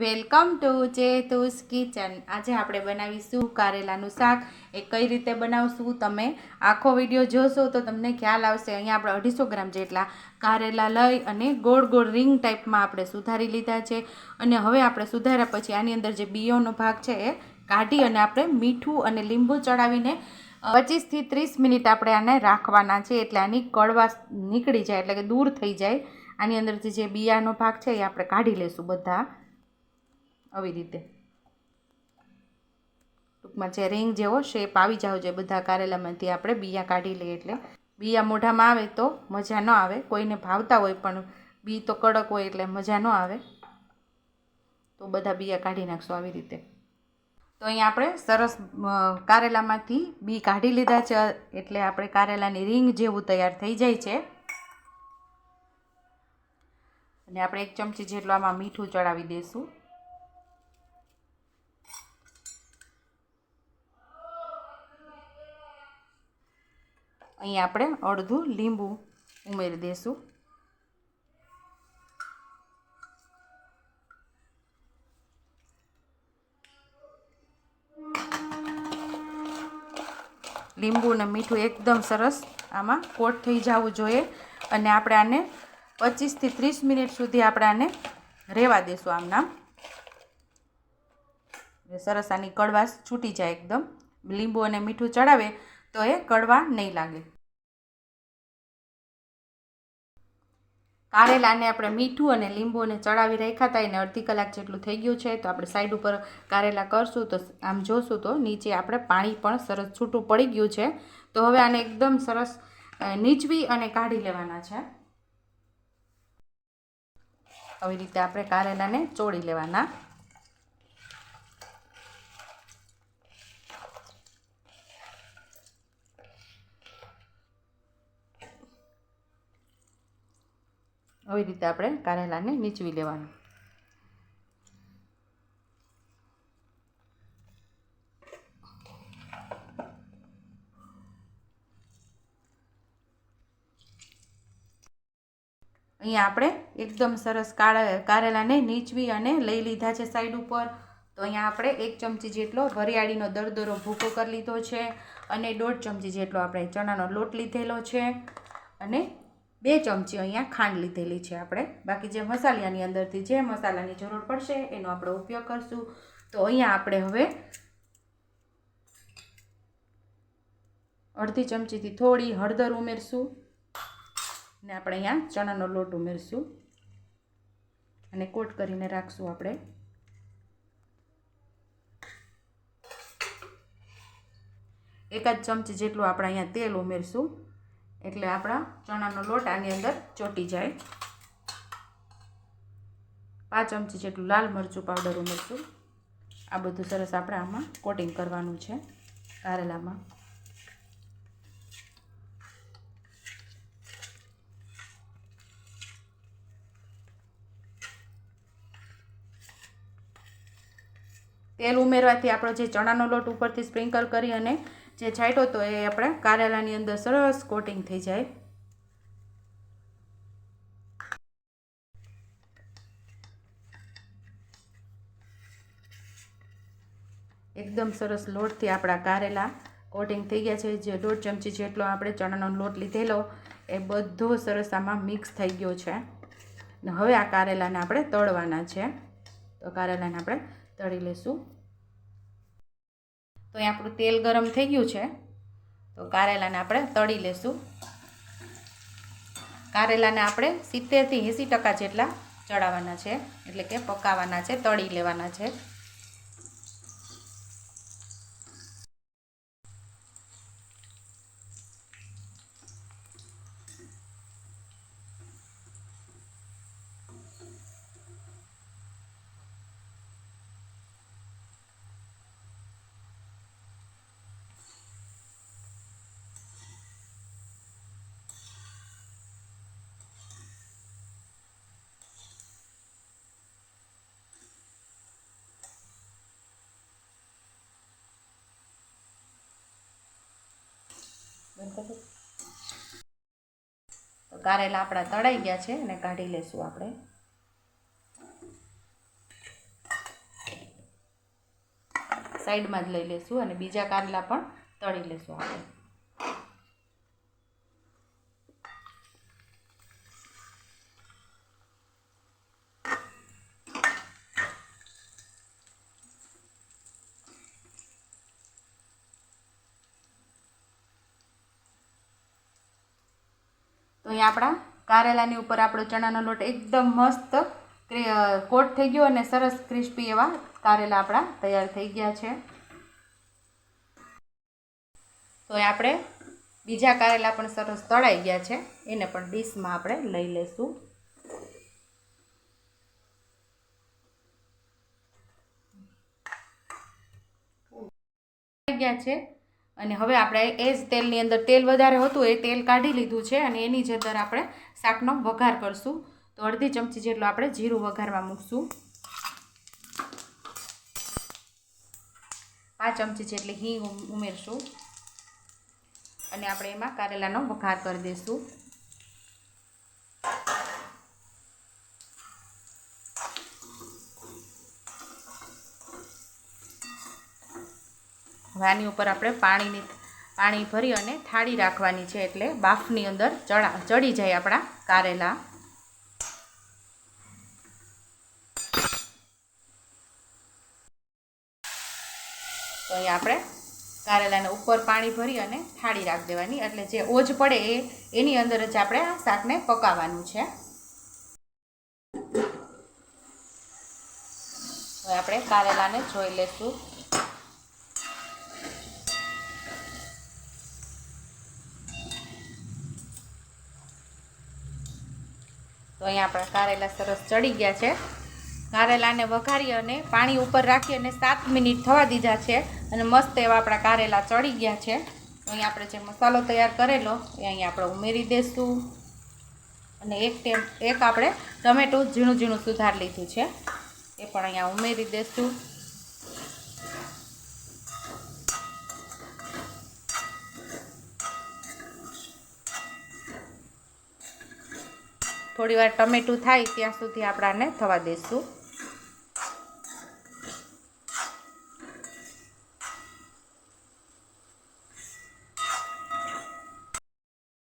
Welcome to ચેતુસ kitchen. આજે આપણે બનાવીશું કારેલાનું શાક. એ કઈ રીતે બનાવશું તમે આખો વીડિયો જોશો તો તમને ખ્યાલ આવશે. અહીંયા આપણે અઢીસો ગ્રામ જેટલા કારેલા લઈ અને ગોળ ગોળ રિંગ ટાઈપમાં આપણે સુધારી લીધા છે. અને હવે આપણે સુધાર્યા પછી આની અંદર જે બીયોનો ભાગ છે એ કાઢી અને આપણે મીઠું અને લીંબુ ચડાવીને પચીસથી ત્રીસ મિનિટ આપણે આને રાખવાના છે. એટલે આની કડવાશ નીકળી જાય, એટલે કે દૂર થઈ જાય. આની અંદરથી જે બિયાનો ભાગ છે એ આપણે કાઢી લઈશું બધા. આવી રીતે. ટૂંકમાં જે રિંગ જેવો શેપ આવી જાવ જોઈએ બધા કારેલામાંથી આપણે બીયા કાઢી લઈએ એટલે. બીયા મોઢામાં આવે તો મજા ન આવે, કોઈને ભાવતા હોય પણ બી તો કડક હોય એટલે મજા ન આવે. તો બધા બીયા કાઢી નાખશું આવી રીતે. તો અહીંયા આપણે સરસ કારેલામાંથી બી કાઢી લીધા છે, એટલે આપણે કારેલાની રિંગ જેવું તૈયાર થઈ જાય છે. અને આપણે એક ચમચી જેટલું આમાં મીઠું ચડાવી દઈશું. અહીં આપણે અડધું લીંબુ ઉમેરી દઈશું લીંબુ અને મીઠું એકદમ સરસ આમાં કોટ થઈ જવું જોઈએ અને આપણે આને પચીસથી ત્રીસ મિનિટ સુધી આપણે આને રહેવા દઈશું આમ નામ. સરસ આની કડવાશ છૂટી જાય એકદમ. લીંબુ અને મીઠું ચડાવે તો એ કડવા નહીં લાગે. કારેલાને આપણે મીઠું અને લીંબુને ચડાવી રાખ્યા હતા. એને અડધી કલાક જેટલું થઈ ગયું છે. તો આપણે સાઈડ ઉપર કારેલા કરશું. તો આમ જોશું તો નીચે આપણે પાણી પણ સરસ છૂટું પડી ગયું છે. તો હવે આને એકદમ સરસ નીચવી અને કાઢી લેવાના છે. આવી રીતે આપણે કારેલાને ચોળી લેવાના. આવી રીતે આપણે કારેલાને નીચવી લેવાનું. અહીંયા આપણે એકદમ સરસ કાળા કારેલાને નીચવી અને લઈ લીધા છે સાઈડ ઉપર. તો અહીંયા આપણે એક ચમચી જેટલો વરિયાળીનો દરદરો ભૂકો કરી લીધો છે અને દોઢ ચમચી જેટલો આપણે ચણાનો લોટ લીધેલો છે. અને બે ચમચી અહીંયા ખાંડ લીધેલી છે આપણે. બાકી જે મસાલાની અંદરથી જે મસાલાની જરૂર પડશે એનો આપણે ઉપયોગ કરશું. તો અહીંયા આપણે હવે અડધી ચમચીથી થોડી હળદર ઉમેરશું. ને આપણે અહીંયા ચણાનો લોટ ઉમેરશું. અને કોટ કરીને રાખશું આપણે. એકાદ ચમચી જેટલું આપણે અહીંયા તેલ ઉમેરશું. એટલે આપણા ચણાનો લોટ આની અંદર ચોટી જાય. પાંચ ચમચી જેટલું લાલ મરચું પાવડર ઉમેરશું આ બધું સરસ આપણે આમાં કોટિંગ કરવાનું છે. કારેલામાં. તેલ ઉમેરવાથી આપણો જે ચણાનો લોટ ઉપરથી સ્પ્રિંકલ કરી અને જે છાંટ્યો તો એ આપણે કારેલાની અંદર સરસ કોટિંગ થઈ જાય. એકદમ સરસ લોટથી આપણા કારેલા કોટિંગ થઈ ગયા છે. જે દોઢ ચમચી જેટલો આપણે ચણાનો લોટ લીધેલો, એ બધો સરસ આમાં મિક્સ થઈ ગયો છે. હવે આ કારેલાને આપણે તળવાના છે. તો કારેલાને આપણે તળી લઈશું તો અહીં આપણું તેલ ગરમ થઈ ગયું છે. તો કારેલાને આપણે તળી લેશું. કારેલાને આપણે સિત્તેરથી એંસી ટકા જેટલા ચડાવવાના છે. એટલે કે પકાવવાના છે, તળી લેવાના છે. તો કારેલા આપણા તળાઈ ગયા છે અને કાઢી લેશું આપણે. સાઈડમાં જ લઈ લેશું અને બીજા કારેલા પણ તળી લેશું આપણે. તો અહીંયા આપણા કારેલાની ઉપર આપણો ચણાનો લોટ એકદમ મસ્ત કોટ થઈ ગયો અને સરસ ક્રિસ્પી એવા કારેલા આપણા તૈયાર થઈ ગયા છે. તો આપણે બીજા કારેલા પણ સરસ તળાઈ ગયા છે. એને પણ ડીશમાં આપણે લઈ થઈ ગયા છે. અને હવે આપણે એ જ તેલની અંદર તેલ વધારે હતું એ તેલ કાઢી લીધું છે અને એની જ અંદર આપણે શાકનો વઘાર કરશું. તો અડધી ચમચી જેટલું આપણે જીરું વઘારમાં મૂકશું. પાંચ ચમચી જેટલી હિંગ ઉમ- ઉમેરશું. અને આપણે એમાં કારેલાનો વઘાર કરી દઈશું હવે આની ઉપર આપણે પાણીની પાણી ભરી અને થાળી રાખવાની છે એટલે બાફની અંદર ચડા ચડી જાય આપણા કારેલા. તો અહીંયા આપણે કારેલાને ઉપર પાણી ભરી અને થાળી રાખી દેવાની. એટલે જે ઓજ પડે એ, એની અંદર જ આપણે આ શાકને પકાવવાનું છે. હવે આપણે કારેલાને જોઈ લેશું. તો અહીંયા આપણા કારેલા સરસ ચડી ગયા છે. કારેલાને વઘારી અને પાણી ઉપર રાખી અને સાત મિનિટ થવા દીધા છે અને મસ્ત એવા આપણા કારેલા ચડી ગયા છે. અહીંયા આપણે જે મસાલો તૈયાર કરેલો એ અહીંયા આપણે ઉમેરી દઈશું અને એક ટેમ, એક આપણે ટમેટું ઝીણું ઝીણું સુધાર લીધું છે. એ પણ અહીંયા ઉમેરી દઈશું થોડી વાર ટમેટું થાય ત્યાં સુધી આપણાને થવા દઈશું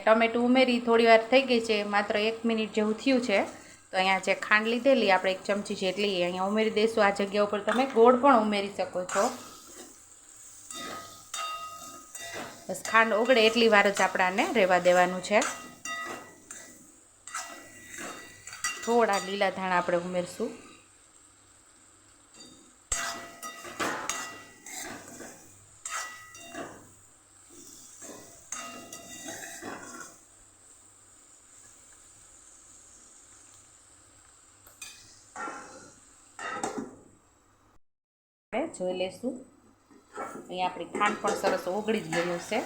ટમેટું ઉમેરી થોડી વાર થઈ ગઈ છે, માત્ર એક મિનિટ જેવું થયું છે. તો અહીંયા જે ખાંડ લીધેલી, આપણે એક ચમચી જેટલી અહીંયા ઉમેરી દઈશું આ જગ્યા ઉપર તમે ગોળ પણ ઉમેરી શકો છો. બસ ખાંડ ઓગળે એટલી વાર જ આપણાને રહેવા દેવાનું છે. થોડા લીલા ધાણા આપણે ઉમેરશું. જોઈ લેશું અહીંયા આપણી ખાંડ પણ સરસ ઓગળી જ ગયું છે.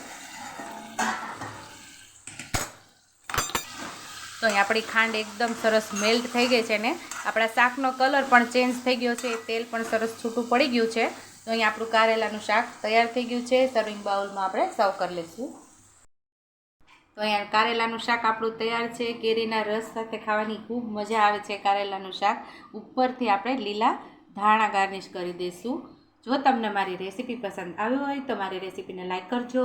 તો અહીં આપણી ખાંડ એકદમ સરસ મેલ્ટ થઈ ગઈ છે ને. આપણા શાકનો કલર પણ ચેન્જ થઈ ગયો છે. તેલ પણ સરસ છૂટું પડી ગયું છે. તો અહીં આપણું કારેલાનું શાક તૈયાર થઈ ગયું છે. સર્વિંગ બાઉલમાં આપણે સર્વ કરી લઈશું. તો અહીંયા કારેલાનું શાક આપણું તૈયાર છે. કેરીના રસ સાથે ખાવાની ખૂબ મજા આવે છે કારેલાનું શાક. ઉપરથી આપણે લીલા ધાણા ગાર્નિશ કરી દઈશું. જો તમને મારી રેસીપી પસંદ આવી હોય તો મારી રેસીપીને લાઈક કરજો.